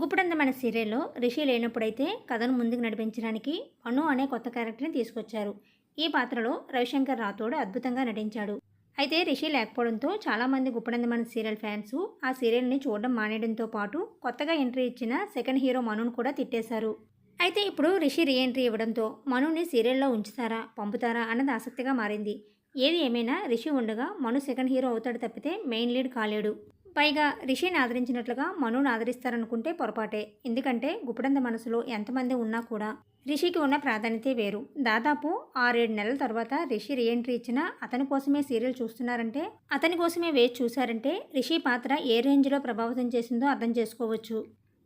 గుప్పుడందమైన సీరియల్లో రిషి లేనప్పుడైతే కథను ముందుకు నడిపించడానికి అను అనే కొత్త క్యారెక్టర్ని తీసుకొచ్చారు. ఈ పాత్రలో రవిశంకర్ రాథోడ్ అద్భుతంగా నటించాడు. అయితే రిషి లేకపోవడంతో చాలామంది గుప్పడందమైన సీరియల్ ఫ్యాన్స్ ఆ సీరియల్ని చూడడం మానేయడంతో పాటు కొత్తగా ఎంట్రీ ఇచ్చిన సెకండ్ హీరో మనుని కూడా తిట్టేశారు. అయితే ఇప్పుడు రిషి రీఎంట్రీ ఇవ్వడంతో మనుని సీరియల్లో ఉంచుతారా పంపుతారా అన్నది ఆసక్తిగా మారింది. ఏది ఏమైనా రిషి ఉండగా మను సెకండ్ హీరో అవుతాడు తప్పితే మెయిన్ లీడ్ కాలేడు. పైగా రిషిని ఆదరించినట్లుగా మనుని ఆదరిస్తారనుకుంటే పొరపాటే. ఎందుకంటే గుప్పడంద మనసులో ఎంతమంది ఉన్నా కూడా రిషికి ఉన్న ప్రాధాన్యతే వేరు. దాదాపు ఆరేడు నెలల తర్వాత రిషి రీఎంట్రీ ఇచ్చినా అతని కోసమే సీరియల్ చూస్తున్నారంటే అతని కోసమే వేచి చూశారంటే రిషి పాత్ర ఏ రేంజ్లో ప్రభావితం చేసిందో అర్థం చేసుకోవచ్చు.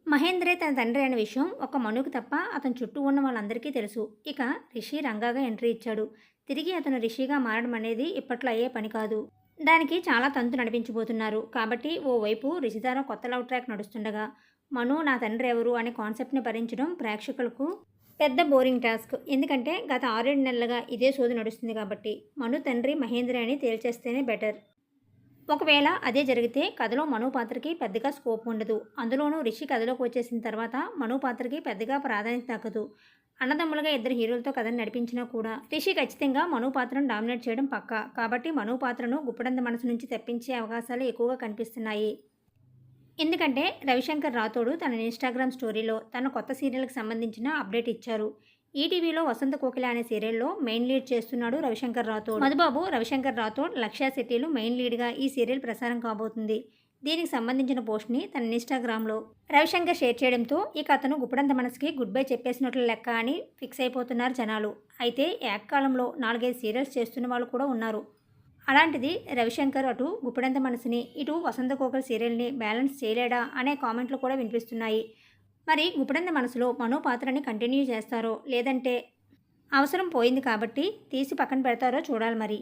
మహేంద్రే తన తండ్రి అనే విషయం ఒక మనుకు తప్ప అతని చుట్టూ ఉన్న వాళ్ళందరికీ తెలుసు. ఇక రిషి రంగాగా ఎంట్రీ ఇచ్చాడు. తిరిగి అతను రిషిగా మారడం అనేది ఇప్పట్లో అయ్యే పని కాదు. దానికి చాలా తంతు నడిపించబోతున్నారు. కాబట్టి ఓవైపు రిషిధార కొత్త లవ్ ట్రాక్ నడుస్తుండగా మను నా తండ్రి ఎవరు అనే కాన్సెప్ట్ని భరించడం ప్రేక్షకులకు పెద్ద బోరింగ్ టాస్క్. ఎందుకంటే గత ఆరేడు నెలలుగా ఇదే సోది నడుస్తుంది కాబట్టి మను తండ్రి మహేంద్ర అని తేల్చేస్తేనే బెటర్. ఒకవేళ అదే జరిగితే కథలో మను పాత్రకి పెద్దగా స్కోప్ ఉండదు. అందులోనూ రిషి కథలోకి వచ్చేసిన తర్వాత మను పాత్రకి పెద్దగా ప్రాధాన్యత తగ్గదు అన్నదమ్ములుగా ఇద్దరు హీరోలతో కథను నడిపించినా కూడా రిషి ఖచ్చితంగా మను పాత్రను డామినేట్ చేయడం పక్కా. కాబట్టి మను పాత్రను గుప్పడంద మనసు నుంచి తెప్పించే అవకాశాలు ఎక్కువగా కనిపిస్తున్నాయి. ఎందుకంటే రవిశంకర్ రాథోడు తన ఇన్స్టాగ్రామ్ స్టోరీలో తన కొత్త సీరియల్కి సంబంధించిన అప్డేట్ ఇచ్చారు. ఈటీవీలో వసంత కోకిల అనే సీరియల్లో మెయిన్ లీడ్ చేస్తున్నాడు రవిశంకర్ రాథోడ్. మధుబాబు రవిశంకర్ రాథోడ్ లక్ష్య శెట్టిలు మెయిన్ లీడ్గా ఈ సీరియల్ ప్రసారం కాబోతుంది. దీనికి సంబంధించిన పోస్ట్ని తన ఇన్స్టాగ్రామ్లో రవిశంకర్ షేర్ చేయడంతో ఇక అతను గుప్పడంత మనసుకి గుడ్ బై చెప్పేసినట్లు లెక్క అని ఫిక్స్ అయిపోతున్నారు జనాలు. అయితే ఏకకాలంలో నాలుగైదు సీరియల్స్ చేస్తున్న వాళ్ళు కూడా ఉన్నారు. అలాంటిది రవిశంకర్ అటు గుప్పడంత మనసుని ఇటు వసంత కోకల్ సీరియల్ని బ్యాలెన్స్ చేయలేడా అనే కామెంట్లు కూడా వినిపిస్తున్నాయి. మరి గుప్పడంద మనసులో మనో పాత్రని కంటిన్యూ చేస్తారో లేదంటే అవసరం పోయింది కాబట్టి తీసి పక్కన పెడతారో చూడాలి మరి.